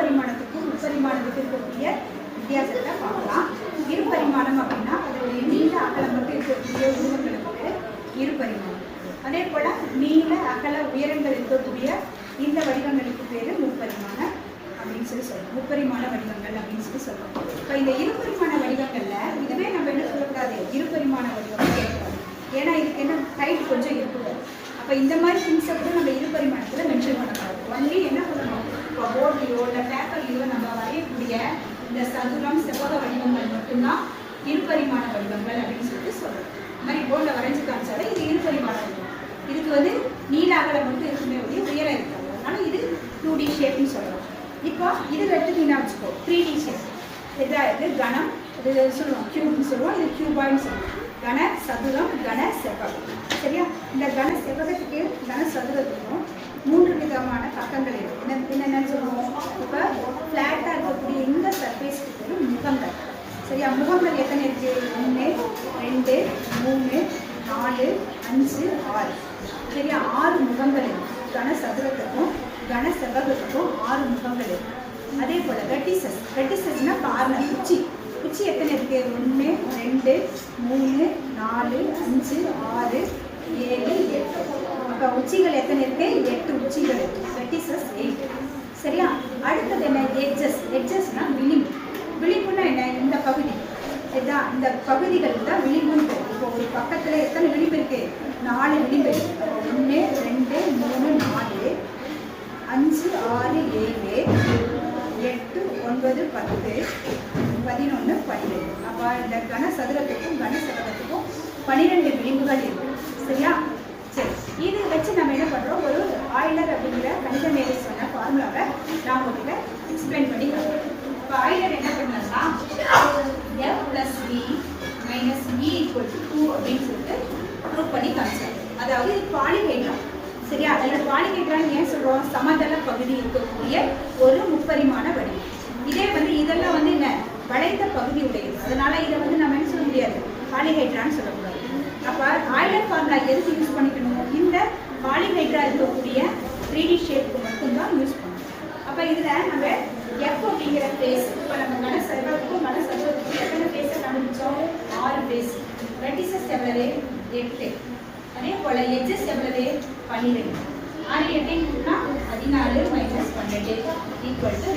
பரிமாணத்துக்கும் முப்பரிமாணத்துக்கும் இருக்கக்கூடிய வித்தியாசத்தை பார்க்கலாம். இரு பரிமாணம் அப்படின்னா அதோடைய நீள அகலம் மட்டும் இருக்கக்கூடிய உருவங்களுக்கு இரு பரிமாணம். அதே போல நீள அகல உயரங்கள் இருக்கக்கூடிய இந்த வடிவங்களுக்கு பேர் முப்பரிமாண அப்படின்னு சொல்லி சொல்லுவோம் முப்பரிமாண வடிவங்கள் அப்படின்னு சொல்லி சொல்லுவோம் இப்போ இந்த இருபரிமாண வடிவங்கள்ல இதுவே நம்ம என்ன சொல்லக்கூடாது? இருபரிமாண வடிவம் ஏன்னா இதுக்கு என்ன ஹைட் கொஞ்சம் இருக்குது அப்போ இந்த மாதிரி திங்ஸை கூட நம்ம இரு இந்த சதுரம் செவ்வக வடிவங்கள் மட்டும்தான் இருபரிமாண வடிவங்கள் அப்படின்னு சொல்லிட்டு சொல்றோம். இந்த மாதிரி போர்டில் வரைஞ்சு காமிச்சாலே இது இருபரிமாண வடிவம். இதுக்கு வந்து நீல அகலம் மட்டும் இருக்குமே ஒழிய உயரம் இருக்காது அதனால இது டூ டி ஷேப்னு சொல்றோம். இப்போ இது எடுத்துட்டீங்கன்னா வச்சுக்கோ த்ரீ டி ஷேப் இதாக இருக்குது கணம் இது சொல்லுவோம் கியூப்னு சொல்லுவோம் இது கியூபாய்னு சொல்லுவோம். கன சதுரம் கன செவ்வகம். சரியா? இந்த கன செவ்வகத்துக்கு கன சதுரத்துக்கும் மூன்று விதமான பக்கங்கள் இருக்கு. என்ன என்னென்னு சொல்லுவோம் இப்போ ஃப்ளாட்டாக இருக்கக்கூடிய இந்த சர்ஃபேஸ்க்கு பேர் முகங்கள் சரியா முகங்கள் எத்தனை இருக்கு ஒன்று ரெண்டு மூணு நாலு அஞ்சு ஆறு. சரியா? ஆறு முகங்கள் இருக்குது கன சதுரத்துக்கும் ஆறு முகங்கள் இருக்கு. அதே போல் கட்டிசஸ் கட்டிசஸ்னா காரணம் உச்சி உச்சி எத்தனை இருக்கு? ஒன்று ரெண்டு மூணு நாலு அஞ்சு ஆறு ஏழு எட்டு. அப்போ உச்சிகள் எத்தனை இருக்கு? எட்டு உச்சிகள் இருக்கு வெட்டிசஸ் எயிட் சரியா அடுத்தது என்ன எட்ஜஸ் எட்ஜஸ்னா விளிம்பு விளிம்புனா என்ன இந்த பகுதி தான் இந்த பகுதிகள் தான் விளிம்புன்னு பேர் இப்போ ஒரு பக்கத்தில் எத்தனை விளிம்பு இருக்கு? நாலு விளிம்பு இருக்கு. ஒன்று ரெண்டு மூணு நாலு அஞ்சு ஆறு ஏழு எட்டு ஒன்பது பத்து பதினொன்று பன்னிரெண்டு. அப்போ இந்த கனசதுரத்துக்கும் சதுரத்துக்கும் சதுரத்துக்கும் பன்னிரெண்டு விளிம்புகள் இருக்கு. சரியா? சரி. இது வச்சு நம்ம என்ன பண்ணுறோம் ஒரு ஆயிலர் அப்படிங்கிற கணித மேலே சொன்ன ஃபார்முலாவை நான் உங்ககிட்ட எக்ஸ்பிளைன் பண்ணி இப்போ ஆயிலர் என்ன பண்ணலாம் F plus B minus B equal to two அப்படின்னு சொல்லிட்டு ப்ரூவ் பண்ணி காமிச்சாரு. அதாவது இது பாலிஹைட்ரான் சரியா? அதில் பாலிஹைட்ரான் ஏன் சொல்கிறோம் சமதள பகுதி இருக்கக்கூடிய ஒரு முப்பரிமாண வடிவம் இதே வந்து இதெல்லாம் வந்து என்ன? வளைந்த பகுதி உடையது. அதனால இதை வந்து நம்ம என்ன சொல்ல முடியாது? பாலிஹைட்ரான்னு சொல்லக்கூடாது. அப்போ ஆயிலர் ஃபார்முலா எதுக்கு யூஸ் பண்ணிக்கணும்? இந்த பாலிஹைட்ரா இருக்கக்கூடிய த்ரீ டி ஷேப்புக்கு மட்டும்தான் யூஸ் பண்ணணும் அப்ப இதுல நம்ம எஃப் அப்படிங்கிற ஃபேஸ் இப்போ நம்ம மன சர்வத்துக்கும் மன சர்வத்துக்கும் எத்தனை ஃபேஸை கண்டுபிடிச்சோம் ஆறு ஃபேஸ் எவ்வளவு எட்டு. அதே போல எட்ஜஸ் எவ்வளவு பன்னிரெண்டு. ஆறு எட்டையும் பதினாறு மைனஸ் பன்னெண்டு ஈக்குவல் டு